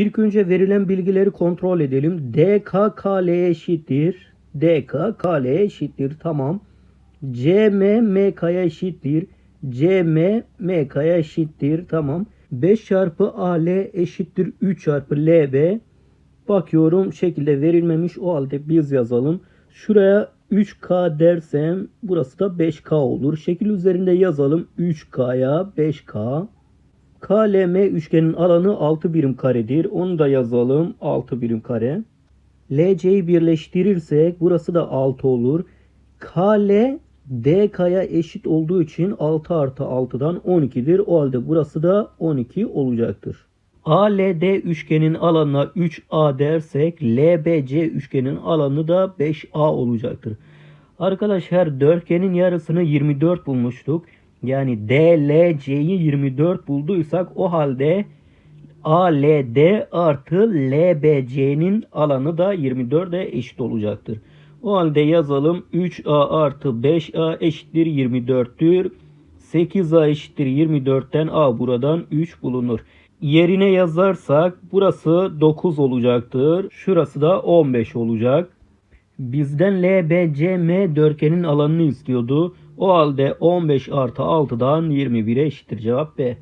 İlk önce verilen bilgileri kontrol edelim. DK KL eşittir. DK KL eşittir. Tamam. CM MK'ya eşittir. CM MK'ya eşittir. Tamam. 5 çarpı AL eşittir 3 çarpı LB. Bakıyorum şekilde verilmemiş. O halde biz yazalım. Şuraya 3K dersem burası da 5K olur. Şekil üzerinde yazalım. 3K'ya 5K. KLM üçgenin alanı 6 birim karedir. Onu da yazalım. 6 birim kare. LC'yi birleştirirsek burası da 6 olur. KL DK'ya eşit olduğu için 6 artı 6'dan 12'dir. O halde burası da 12 olacaktır. ALD üçgenin alanına 3A dersek LBC üçgenin alanı da 5A olacaktır. Arkadaşlar dörtgenin yarısını 24 bulmuştuk. Yani DLC'yi 24 bulduysak o halde ALD artı LBC'nin alanı da 24'e eşit olacaktır. O halde yazalım 3A artı 5A eşittir 24'tür. 8A eşittir 24'ten A buradan 3 bulunur. Yerine yazarsak burası 9 olacaktır. Şurası da 15 olacak. Bizden LBCM dörtgenin alanını istiyordu. O halde 15 artı 6'dan 21'e eşittir cevap B.